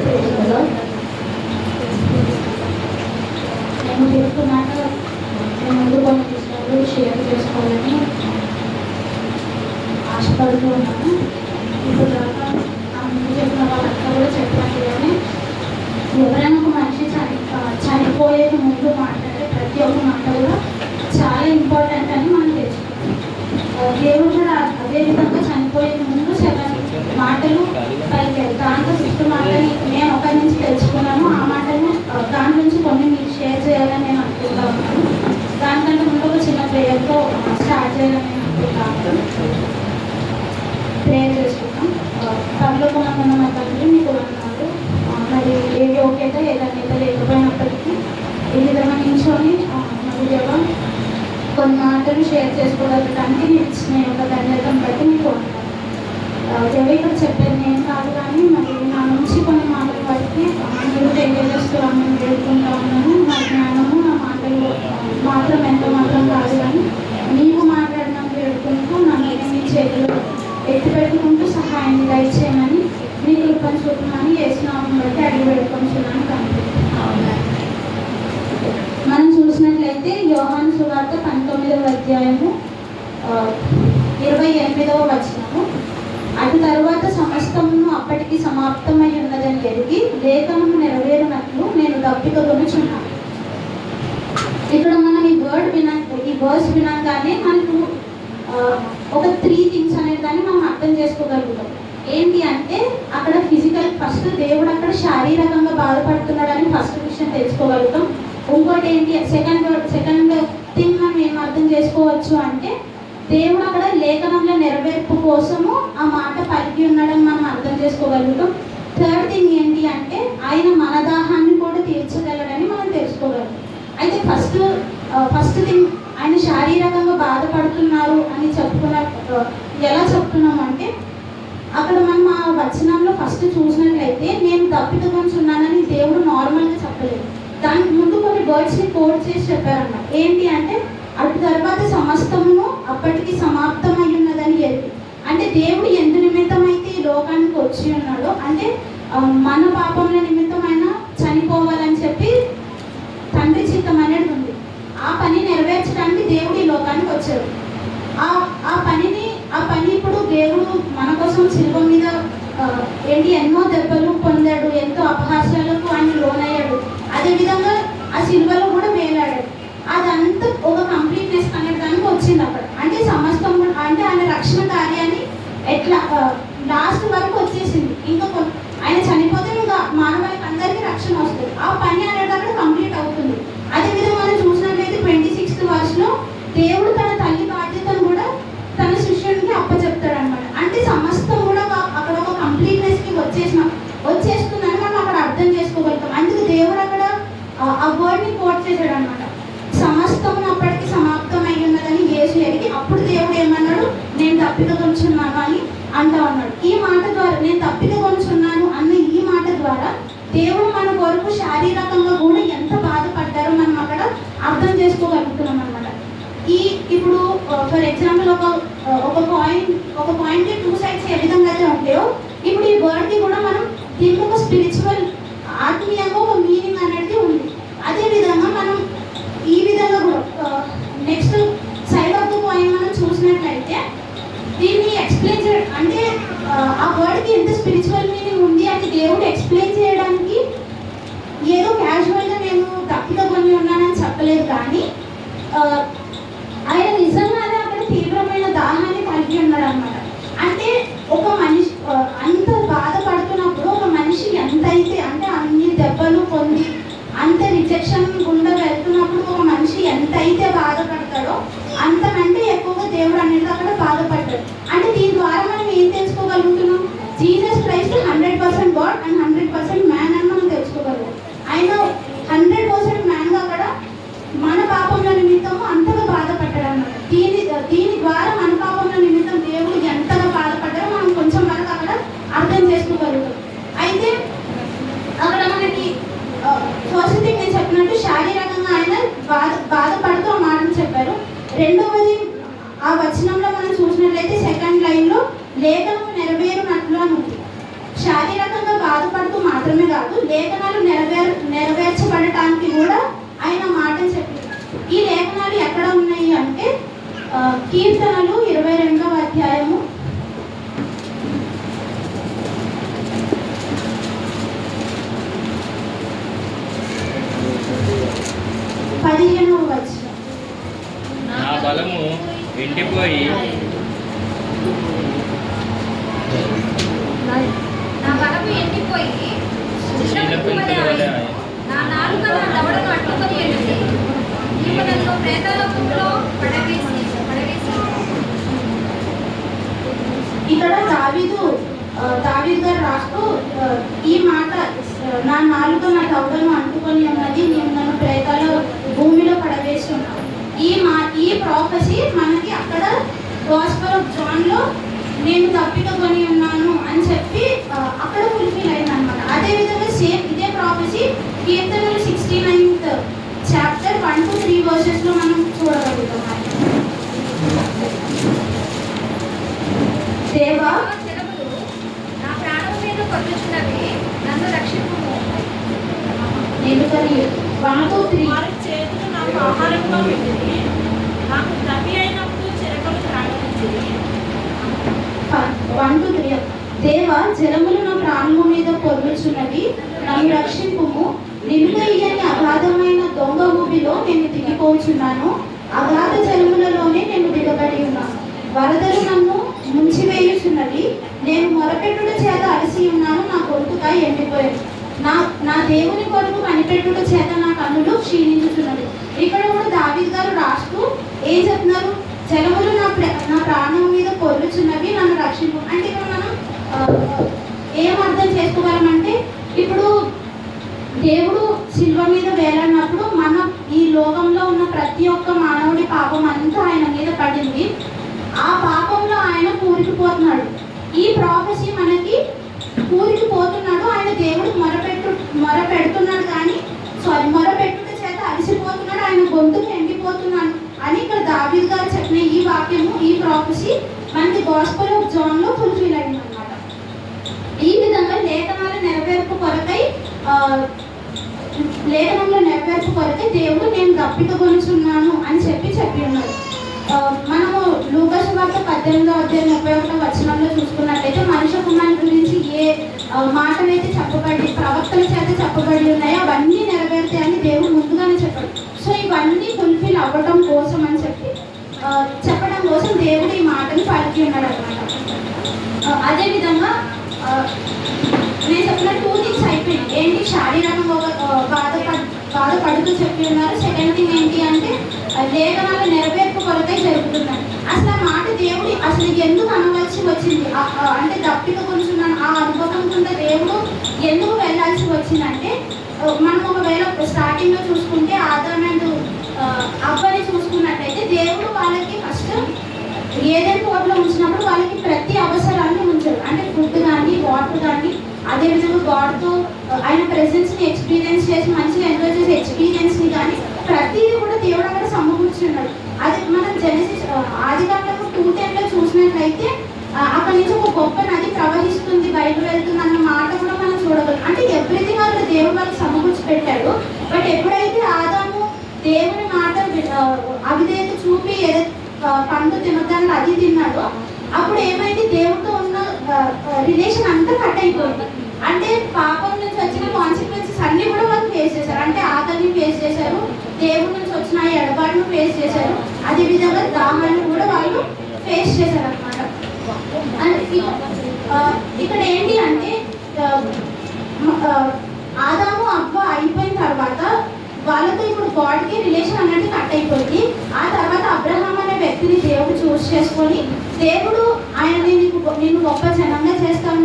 ప్రేమలో నేను చెప్తున్నాక నేను ముందు కొన్ని విషయాలు షేర్ చేసుకోవాలని ఆశపడుతూ ఉన్నాను ఇప్పుడు దాకా ఆ ముందు చెప్పిన వాళ్ళంతా కూడా చెప్పాను కానీ ఎవరైనా ఒక మనిషి చని ఆ, చనిపోయే ముందు మాట్లాడే ప్రతి ఒక్క మాట కూడా చాలా ఇంపార్టెంట్ అని మనం తెలుసుకుంటాం దేవుడు కూడా అదే విధంగా చనిపోయే ముందు సెవెన్ మాటలు పలికారు దాంట్లో ఫిఫ్త్ మాటని నేను ఒకరి నుంచి తెలుసుకున్నాను ఆ మాటని ఆ, దాని నుంచి కొన్ని మీకు షేర్ చేయాలని నేను అనుకుంటా ఉన్నాను దానికంటే ముందు ఒక చిన్న ప్రేయర్తో స్టార్ట్ చేయాలని నేను అనుకుంటా ఉన్నాను ప్రేయర్ చేసుకుంటాం పరలోకమందున్న మా తండ్రి మీకు వందనాలు ఆ, మరి యోగ్యత ఏదైతే లేకపోయినప్పటికీ ఈ విధంగా నించొని ఉద్యోగం కొన్ని మాటలు షేర్ చేసుకోవడానికి నేను ఇచ్చిన ఈ యొక్క ధన్యతను బట్టి మీకు వందనాలు ఇక్కడ చెప్పేది నేను కాదు కానీ మరి నా నుంచి కొన్ని మాటలు బట్టి ఆ, మీరు తెలియజేస్తున్నాను వేడుకుంటా ఉన్నాను. నా జ్ఞానము నా మాటలు మాత్రం ఎంత మాత్రం కాదు కానీ నీవు మాట్లాడిన వేడుకుంటూ నన్ను మీ చేతులు ఎత్తి పెట్టుకుంటూ సహాయాన్ని దయచేయమని మీ కృపను బట్టి అడిగి పెట్టుకుంటున్నాను మనం చూసినట్లయితే యోహాన్ సువార్త పంతొమ్మిదవ అధ్యాయము ఇరవై ఎనిమిదవ వచనము. అటు తరువాత సమస్తమును అప్పటికి సమాప్తమై ఉన్నదని ఎరిగి లేఖనము నెరవేరినట్లు నేను దప్పిక కొనుచున్నాను ఇక్కడ మనం ఈ వర్డ్ విన ఈ వర్డ్స్ వినగానే మనకు ఒక త్రీ థింగ్స్ అనేది దాన్ని మనం అర్థం చేసుకోగలుగుతాం. ఏంటి అంటే అక్కడ ఫిజికల్ ఫస్ట్ దేవుడు అక్కడ శారీరకంగా బాధపడుతున్నాడని ఫస్ట్ విషయం తెలుసుకోగలుగుతాం. ఇంకోటి ఏంటి సెకండ్ సెకండ్ థింగ్ మనం ఏం అర్థం చేసుకోవచ్చు అంటే దేవుడు అక్కడ లేఖనంలో నెరవేర్పు కోసము ఆ మాట పలికి ఉన్నాడని మనం అర్థం చేసుకోగలుగుతాం. థర్డ్ థింగ్ ఏంటి అంటే ఆయన మన దాహాన్ని కూడా తీర్చగలడని మనం తెలుసుకోగలం అయితే ఫస్ట్ ఫస్ట్ థింగ్ ఆయన శారీరకంగా బాధపడుతున్నారు అని చెప్పుకున్న ఎలా చెప్తున్నాం అంటే అక్కడ మనం ఆ వచనంలో ఫస్ట్ చూసినట్లయితే నేను దప్పిక ఉన్నానని దేవుడు నార్మల్గా చెప్పలేదు. దానికి ముందు కొన్ని వర్డ్స్ని కోడ్ చేసి చెప్పారన్నమాట. ఏంటి అంటే అటు తర్వాత సమస్తమును అప్పటికి సమాప్తమై ఉన్నదని చెప్పి. అంటే దేవుడు ఎందు నిమిత్తమైతే ఈ లోకానికి వచ్చి ఉన్నాడో అంటే మన పాపముల నిమిత్తం చనిపోవాలని చెప్పి తండ్రి చిత్తం అనేది ఉంది. ఆ పని నెరవేర్చడానికి దేవుడు ఈ లోకానికి వచ్చాడు. ఆ ఆ పనిని ఏంటి ఎన్నో దెబ్బలు పొందాడు ఎంతో అపహాస్యాలకు ఆయన లోనయ్యాడు. అదేవిధంగా ఆ శిల్వలో కూడా వేలాడాడు. అదంతా ఒక కంప్లీట్నెస్ అనే దానికి వచ్చింది అక్కడ. అంటే సమస్తం అంటే ఆయన రక్షణ కార్యాన్ని ఎట్లా లాస్ట్ వరకు వచ్చేసింది. ఇంకా ఆయన చనిపోతే ఇంకా మానవాళికి అందరికీ రక్షణ వస్తుంది. ఆ పని అనేది అక్కడ కంప్లీట్ అవుతుంది. అదేవిధంగా మనం చూసినట్లయితే ట్వంటీ సిక్స్త్ వర్స్లో దేవుడు తన తల్లి బాధ్యతను కూడా తన శిష్యునికి అప్పచెప్తాడు అనమాట అంటే సమస్తం కూడా ఒక- అక్కడ ఒక కంప్లీట్నెస్కి వచ్చేసిన వచ్చేస్తుందని మనం అక్కడ అర్థం చేసుకోగలుగుతాం అందుకు దేవుడు అక్కడ ఆ- ఆ వర్డ్ని కోట్ చేశాడు అనమాట సమస్తం అప్పటికి సమాప్తం అయి ఉన్నదని యేసు ఎరిగి అప్పుడు దేవుడు ఏమన్నాడు నేను తప్పిక కొంచున్నాను అని అంటా ఉన్నాడు. ఈ మాట ద్వారా నేను తప్పిక కొంచున్నాను అన్న ఈ మాట ద్వారా దేవుడు మన కొరకు శారీరకంగా కూడా ఎంత బాధపడ్డారో మనం అక్కడ అర్థం చేసుకోగలుగుతున్నాం అనమాట ఈ ఇప్పుడు ఫర్ ఎగ్జాంపుల్ ఒక ఒక పాయింట్ ఒక పాయింట్ టూ సైడ్స్ ఏ విధంగా అయితే ఉంటాయో ఇప్పుడు ఈ వర్డ్ని కూడా మనం దీనికి ఒక స్పిరిచువల్ ఆత్మీయంగా ఒక మీనింగ్ అనేది ఉంది అదే విధంగా మనం ఈ విధంగా కూడా next side of the point మనం చూసినట్లయితే దీన్ని ఎక్స్ప్లెయిన్ చేయడం అంటే ఆ, ఆ వర్డ్కి ఎంత స్పిరిచువల్ మీనింగ్ ఉంది అని దేవుడు ఎక్స్ప్లెయిన్ చేయడానికి ఏదో క్యాజువల్గా నేను తప్పిక కొని ఉన్నానని చెప్పలేదు కానీ ఆ, ఆయన నిజంగానే అక్కడ తీవ్రమైన దాహాన్ని కలిగి ఉన్నాడు అనమాట అంటే ఒక మనిషి ఆ, అంత బాధపడుతున్నప్పుడు ఒక మనిషి ఎంతైతే అంటే అన్ని దెబ్బలు పొంది అంత రిజెక్షన్ గుండా వెళ్తున్నప్పుడు ఒక మనిషి ఎంతైతే బాధపడతాడో అంతకంటే ఎక్కువగా దేవుడు అనేది అక్కడ బాధపడ్డాడు అంటే దీని ద్వారా మనం ఏం తెలుసుకోగలుగుతున్నాం Jesus hundred percent God and hundred percent man అని మనం తెలుసుకోగలం. ఆయన హండ్రెడ్ పర్సెంట్ మ్యాన్గా అక్కడ మన పాపంలో నిమిత్తము అంతగా బాధపడ్డాడు అన్నమాట. దీని దీని ద్వారా మన పాపంలో నిమిత్తం దేవుడు ఎంతగా బాధపడ్డారో మనం కొంచెం వరకు అక్కడ అర్థం చేసుకోగలుగుతాం. అయితే అక్కడ మనకి ఫస్ట్ థింగ్ నేను చెప్పినట్టు శారీరకంగా ఆయన బాధ బాధపడుతూ మాటలు చెప్పారు. రెండవది ఆ వచనంలో మనం చూసినట్లయితే సెకండ్ లైన్లో శారీరకంగా బాధపడుతూ మాత్రమే కాదు లేఖనాలు నెరవేర్ నెరవేర్చబడటానికి కూడా ఆయన మాటలు చెప్పింది ఈ లేఖనాలు ఎక్కడ ఉన్నాయి అంటే కీర్తనలు ఇరవై రెండవ అధ్యాయము. పదిహేనవ నా బలము ఎండిపోయి నా బలము ఎండిపోయి శీలపింతుల వలె ఆయన. నా నాలుక నా దవడను అడ్డుకొని వెళ్ళింది నీవు నన్ను ప్రేతలోకంలో పడవేసి పడవేసి ఇక్కడ దావీదు ఆ, దావీదు గారు రాస్తూ ఈ మాట నా నాలుగు నా దౌడను అంటుకొని ఉన్నది నేను నన్ను ప్రేతాల భూమిలో పడవేసి ఉన్నాను ఈ మా ఈ ప్రాఫెసీ మనకి అక్కడ గాస్పల్ ఆఫ్ జాన్లో నేను తప్పిక కొని ఉన్నాను అని చెప్పి అక్కడ ఫుల్ఫిల్ విధంగా సేమ్ ఇదే ప్రాఫెసీ కీర్తనలు sixty ninth chapter one two three వర్సెస్లో మనం చూడగలుగుతాం. దేవా నా ప్రాణం మీద కొట్టుచున్నవి నన్ను రక్షింపుము. ఎందుకని వన్ టూ త్రీ చేతులు నాకు ఆహారంగా ఉంటుంది నాకు దవి అయినప్పుడు చిరకలు త్రాగించింది వన్ టూ త్రీ దేవ జనములు నా ప్రాణము మీద పొర్లుచున్నవి నన్ను రక్షింపుము. నిలువయ్యని అగాధమైన దొంగ ఊపిలో నేను దిగిపోచున్నాను. అగాధ జలములలోనే నేను దిగబడి ఉన్నాను వరదలు నన్ను ముంచివేయుచున్నవి. నేను మొరపెట్టుడు చేత అలసి ఉన్నాను నా కొడుకుగా ఎండిపోయాను. నా నా దేవుని కొరకు కనిపెట్టుడు చేత నా కన్నులు క్షీణించుతున్నది ఇక్కడ కూడా దావీద్ గారు రాస్తూ ఏం చెప్తున్నారు? జలములు నా ప్ర- నా ప్రాణం మీద పొర్లుచున్నవి నన్ను రక్షింపు అంటే ఇక్కడ మనం ఏం అర్థం చేసుకోగలమంటే ఇప్పుడు దేవుడు శిల్వ మీద వేలన్నప్పుడు మన ఈ లోకంలో ఉన్న ప్రతి ఒక్క మానవుడి పాపం అంతా ఆయన మీద పడింది. ఆ పాపంలో ఆయన కూరికిపోతున్నాడు. ఈ ప్రాఫెసీ మనకి కూరికిపోతున్నాడు. ఆయన దేవుడు మొరపెట్టు మొరపెడుతున్నాడు కానీ సారీ మొరపెట్టుట చేత అలసిపోతున్నాడు. ఆయన గొంతుకు ఎండిపోతున్నాడు అని ఇక్కడ దావీద్ గారు చెప్పిన ఈ వాక్యము ఈ ప్రాఫెసీ మనకి గాస్పల్ ఆఫ్ జాన్లో ఫుల్ఫిల్ అయింది అనమాట ఈ విధంగా లేఖనాల నెరవేర్పు కొరకై లేఖనంలో నెరవేర్పు కొరకై దేవుడు నేను దప్పిక అని చెప్పి చెప్పి ఉన్నాడు మనము లూకస్ వార్త పద్దెనిమిదో అధ్యాయం ముప్పై ఒకటో వచనంలో చూసుకున్నట్లయితే మనుష్య కుమారుని గురించి ఏ మాటలైతే చెప్పబడి ప్రవక్తల చేత చెప్పబడి ఉన్నాయో అవన్నీ నెరవేరుతాయని దేవుడు ముందుగానే చెప్పాడు. సో ఇవన్నీ ఫుల్ఫిల్ అవ్వడం కోసం అని చెప్పి చెప్పడం కోసం దేవుడు ఈ మాటను పలికి ఉన్నాడు అనమాట అదేవిధంగా విధంగా ఆ, నేను చెప్పిన టూ థింగ్స్ అయిపోయింది ఏంటి శారీరకంగా ఒక బాధపడుతూ చెప్పి ఉన్నారు సెకండ్ థింగ్ ఏంటి అంటే లేఖనాల నెరవేర్పు కొరకై జరుగుతున్నాయి. అసలు ఆ మాట దేవుడు అసలు ఎందుకు అనవలసి వచ్చింది? అంటే దప్పిక కొంచెం ఆ అనుభవం కింద దేవుడు ఎందుకు వెళ్ళాల్సి వచ్చిందంటే మనం ఒకవేళ స్టార్టింగ్లో చూసుకుంటే ఆదాం అండ్ చూసుకున్నట్టయితే దేవుడు వాళ్ళకి ఫస్ట్ ఏదైనా తోటలో ఉంచినప్పుడు వాళ్ళకి ప్రతి అవసరాన్ని ఉంచారు. అంటే ఫుడ్ కానీ వాటర్ కానీ అదేవిధంగా గాడ్తో ఆయన ప్రెసెన్స్ని ఎక్స్పీరియన్స్ చేసి మంచిగా ఎంజాయ్ చేసే ఎక్స్పీరియన్స్ని కానీ ప్రతిదీ కూడా దేవుడు అక్కడ సమకూర్చున్నాడు అది మనం జనసిస్ ఆది కాలంలో టూ టెన్లో చూసినట్లయితే అక్కడి నుంచి ఒక గొప్ప నది ప్రవహిస్తుంది బయట వెళ్తుంది అన్న మాట కూడా మనం చూడగలం. అంటే ఎవ్రీథింగ్ అక్కడ దేవుడు వాళ్ళకి సమకూర్చి పెట్టాడు. బట్ ఎప్పుడైతే ఆదాము దేవుని మాట అవిధేత చూపి ఏదో పండు తినొద్దని అది తిన్నాడు అప్పుడు ఏమైంది? దేవుడితో ఉన్న రిలేషన్ అంతా కట్ అయిపోయింది. అంటే పాపం నుంచి వచ్చిన కాన్సిక్వెన్సెస్ అన్ని కూడా వాళ్ళు ఫేస్ చేశారు. అంటే ఆకలిని ఫేస్ చేశారు దేవుడి నుంచి వచ్చిన ఎడబాటును ఫేస్ చేశారు. అదే విధంగా దాహాన్ని కూడా వాళ్ళు ఫేస్ చేశారు అనమాట ఇక్కడ ఏంటి అంటే ఆదాము అబ్బ అయిపోయిన తర్వాత వాళ్ళతో ఇప్పుడు గాడ్కి రిలేషన్ అనేది కట్ అయిపోయింది. ఆ తర్వాత అబ్రహాం అనే వ్యక్తిని దేవుడు చూస్ చేసుకొని దేవుడు ఆయన నీకు నేను గొప్ప జనంగా చేస్తాను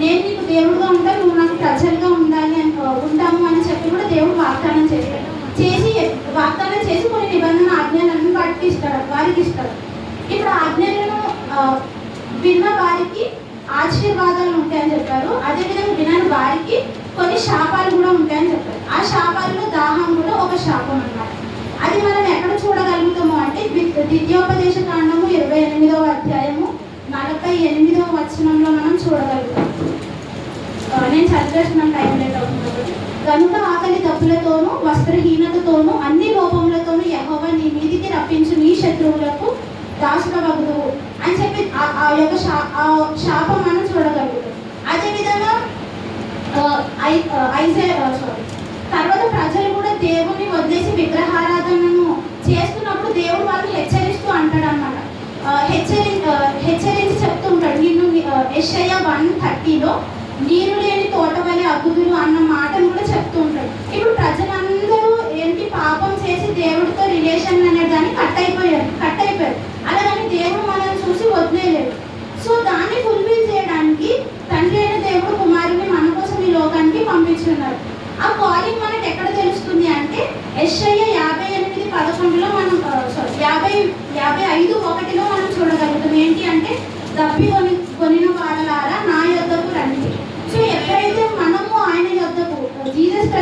నేను నీకు దేవుడుగా ఉంటా నువ్వు నాకు ప్రజలుగా ఉండాలి అని ఉంటాము అని చెప్పి కూడా దేవుడు వాగ్దానం చేశాడు చేసి వాగ్దానం చేసి కొన్ని నిబంధన ఆజ్ఞలను వాటికి ఇస్తాడు వారికి ఇస్తాడు ఇప్పుడు ఆజ్ఞలను విన్న వారికి ఆశీర్వాదాలు ఉంటాయని చెప్పారు. అదేవిధంగా వినని వారికి కొన్ని శాపాలు కూడా ఉంటాయని చెప్పారు. ఆ శాపాలలో దాహం కూడా ఒక శాపం అన్నమాట. అది మనం ఎక్కడ చూడగలుగుతాము అంటే ద్వితీయోపదేశ కాండము ఇరవై ఎనిమిదవ అధ్యాయము నలభై ఎనిమిదవ వచనంలో మనం చూడగలుగుతాం. చదివేస్తున్నాం టైం లేట్ అవుతుంది కాబట్టి. కనుక ఆకలి తప్పులతోనూ వస్త్రహీనతతోనూ అన్ని లోపములతోనూ యహోవ నీ మీదికి రప్పించు నీ శత్రువులకు దాసుడవగుదువు అని చెప్పి ఆ- యొక్క శా- ఆ శాపం మనం చూడగలుగుతాం. అదేవిధంగా ఆ, ఐ- ఐజే సారీ తర్వాత ప్రజలు కూడా దేవుని వదిలేసి విగ్రహారాధనను చేస్తున్నప్పుడు దేవుడు వాళ్ళని హెచ్చరిస్తూ అంటాడు అనమాట హెచ్చరి హెచ్చరించి చెప్తూ ఉంటాడు నిన్ను ఎస్ఐ వన్ థర్టీలో నీరు లేని తోటమని అద్భుతులు అన్న మాటను కూడా చెప్తూ ఉంటాడు. ఇప్పుడు ప్రజలందరూ ఏంటి పాపం చేసి దేవుడితో రిలేషన్ అనే దాన్ని కట్ అయిపోయారు కట్ అయిపోయారు. అలాగని దేవుడు మనల్ని చూసి వదిలేయలేడు సో దాన్ని ఫుల్ఫిల్ చేయడానికి తండ్రి అయిన దేవుడు కుమారుని మన కోసం ఈ లోకానికి పంపించున్నారు ఆ కాలింగ్ మనకి ఎక్కడ తెలుస్తుంది అంటే ఎస్ఐ యాభై ఎనిమిది పదకొండులో మనం సారీ యాభై యాభై ఐదు ఒకటిలో మనం చూడగలుగుతాం. ఏంటి అంటే దప్పి కొని కొనిన వాళ్ళారా నా యొద్దకు రండి సో ఎప్పుడైతే మనము ఆయన యొద్దకు జీసస్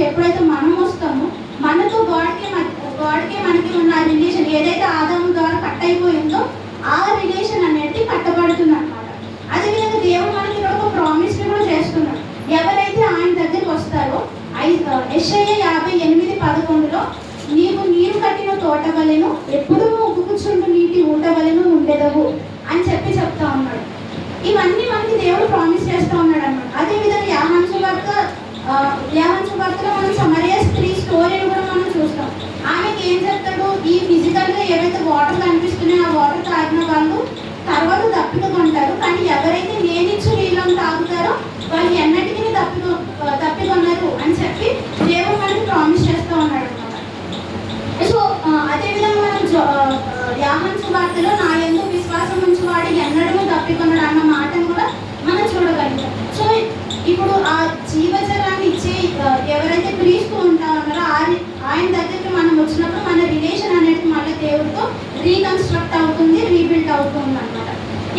క్రైస్ట్ ఎప్పుడైతే మనం వస్తామో మనతో గాడ్కి గాడ్కి మనకి ఉన్న రిలేషన్ ఏదైతే ఆదాము ద్వారా కట్ అయిపోయిందో ఆ రిలేషన్ అనేది కట్టబడుతుంది అనమాట అదేవిధంగా దేవుడు మనకి ఇక్కడ ఒక ప్రామిస్ కూడా చేస్తున్నాడు. ఎవరైతే ఆయన దగ్గరికి వస్తారో ఐదు ఎస్ఐ యాభై ఎనిమిది పదకొండులో నీవు నీరు కట్టిన తోట వలెను ఎప్పుడూ ఉగుచుండు నీటి ఊట వలెను ఉండేదవు అని చెప్పి చెప్తా ఉన్నాడు. ఇవన్నీ మనకి దేవుడు ప్రామిస్ చేస్తా ఉన్నాడు అనమాట అదేవిధంగా యాహాన్ సువార్త ఆ, భర్తలో మనం సమరయ స్త్రీ స్టోరీని కూడా మనం చూస్తాం. ఆమెకి ఏం చెప్తాడు? ఈ ఫిజికల్గా ఏవైతే వాటర్ కనిపిస్తున్నాయో ఆ వాటర్ తాగిన వాళ్ళు తర్వాత దప్పిక కొంటారు కానీ ఎవరైతే నేనిచ్చు నీళ్ళని తాగుతారో వాళ్ళు ఎన్నటికీ దప్పిక తప్పికొన్నారు అని చెప్పి దేవుడు మనకి ప్రామిస్ చేస్తూ ఉన్నాడు అనమాట సో ఆ, అదేవిధంగా మనం జో- ఆ, ఆ, యాహన్ సువార్తలో నా ఎందు విశ్వాసం ఉంచి వాడు ఎన్నడూ తప్పికొన్నాడు అన్న మాటను కూడా మనం చూడగలుగుతాం సో ఇప్పుడు ఆ జీవజలాన్ని ఇచ్చే ఆ, ఎవరైతే క్రీస్తు ఉంటా ఉన్నారో ఆ రి- ఆయన దగ్గరికి మనం వచ్చినప్పుడు మన రిలేషన్ అనేది మళ్ళీ దేవుడితో రీకన్స్ట్రక్ట్ అవుతుంది రీబిల్డ్ అవుతుంది అనమాట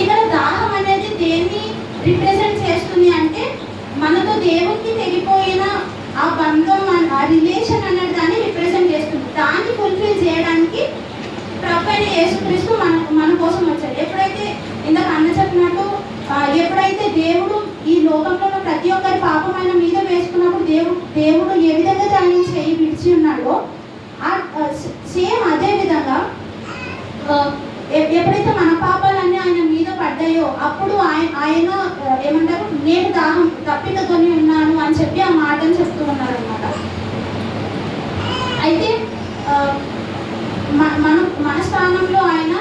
ఇక్కడ దాహం అనేది దేన్ని రిప్రజెంట్ చేస్తుంది అంటే మనతో దేవునికి తెగిపోయిన ఆ బంధం ఆ రిలేషన్ అనేది దాన్ని రిప్రజెంట్ చేస్తుంది. దాన్ని ఫుల్ఫిల్ చేయడానికి ప్రభు యేసుక్రీస్తు మన మన కోసం వచ్చాడు. ఎప్పుడైతే ఇందాక అన్న చెప్పినట్టు ఎప్పుడైతే దేవుడు ఈ లోకంలో ప్రతి ఒక్కరి పాపం ఆయన మీద వేసుకున్నప్పుడు దేవుడు దేవుడు ఏ విధంగా దాన్ని చేయి విడిచి ఉన్నాడో సేమ్ అదే విధంగా ఎప్పుడైతే మన పాపాలన్నీ ఆయన మీద పడ్డాయో అప్పుడు ఆయన ఆయన ఏమంటారు? నేను దాహం తప్పిక ఉన్నాను అని చెప్పి ఆ మాటను చెప్తూ ఉన్నారు అనమాట అయితే మన మన స్థానంలో ఆయన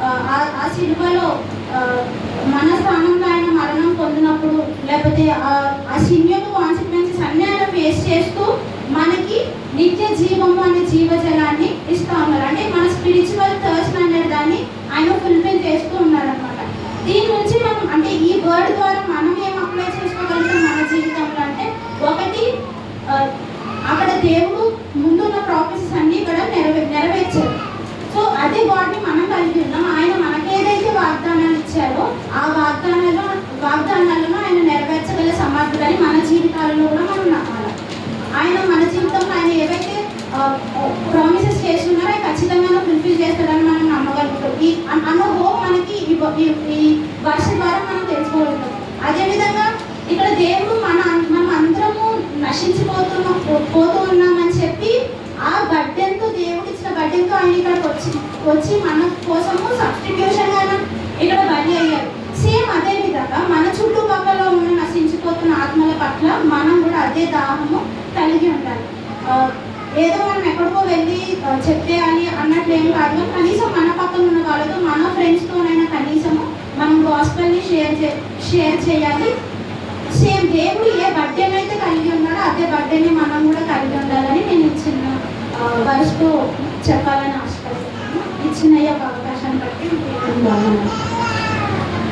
ఆ, ఆ- మన స్థానంలో ఆయన మరణం పొందినప్పుడు లేకపోతే ఆ- ఆ కాన్సిక్వెన్సెస్ అన్ని ఆయన ఫేస్ చేస్తూ మనకి నిత్య జీవము అనే జీవజ ఇస్తా ఉన్నారు అంటే మన స్పిరిచువల్ థర్స్ట్ అనే దాన్ని ఆయన ఫుల్ఫిల్ చేస్తూ ఉన్నారు అనమాట దీని నుంచి మనం అంటే ఈ వర్డ్ ద్వారా మనం ఏం అప్లై చేసుకోగలుగుతాం మన జీవితంలో అంటే ఒకటి ఆ, అక్కడ దేవుడు ముందున్న ప్రాఫెసెస్ అన్ని కూడా నెరవే నెరవేర్చారు సో అదే గాడ్ని మనం కలిగి ఉన్నాం ఆయన మనకి ఏదైతే వాగ్దానాలు ఇచ్చారో ఆ వాగ్దానాలు వాగ్దానాలను ఆయన నెరవేర్చగల సమర్థులని మన జీవితాలలో కూడా మనం నమ్మాలి ఆయన మన జీవితంలో ఆయన ఏవైతే ప్రామిసెస్ చేస్తున్నారో? ఖచ్చితంగా ఫుల్ఫిల్ చేస్తారని మనం నమ్మగలుగుతాం ఈ అన్న- హోప్ మనకి ఈ ఈ- వర్ష ద్వారా మనం తెలుసుకోగలుగుతాం. అదేవిధంగా ఇక్కడ దేవుడు మన మనం అందరము నశించిపోతున్నాం పోతూ ఉన్నామని చెప్పి ఆ గడ్డెంతో దేవుడు ఇచ్చిన గడ్డెంతో ఆయన ఇక్కడికి వచ్చి వచ్చి మన కోసము సబ్స్టిట్యూషన్గా ఇక్కడ బలి అయ్యారు. సేమ్ అదే విధంగా మన చుట్టుపక్కల ఉన్న నశించిపోతున్న ఆత్మల పట్ల మనం కూడా అదే దాహము కలిగి ఉండాలి. ఏదో మనం ఎక్కడికో వెళ్ళి చెప్తే చెప్పేయాలి అన్నట్లు ఏం కాదు. కనీసం మన పక్కన ఉన్న వాళ్ళతో మన ఫ్రెండ్స్తోనైనా కనీసము మనం గాస్పల్ని షేర్ చే షేర్ చేయాలి. సేమ్ దేవుడు ఏ బర్త్డేని అయితే కలిగి ఉన్నాడో అదే బర్త్డేని మనం కూడా కలిగి ఉండాలని నేను ఇచ్చిన వయసుతో చెప్పాలని ఆశపడుతున్నాను. ఇచ్చిన అవకాశాన్ని బట్టి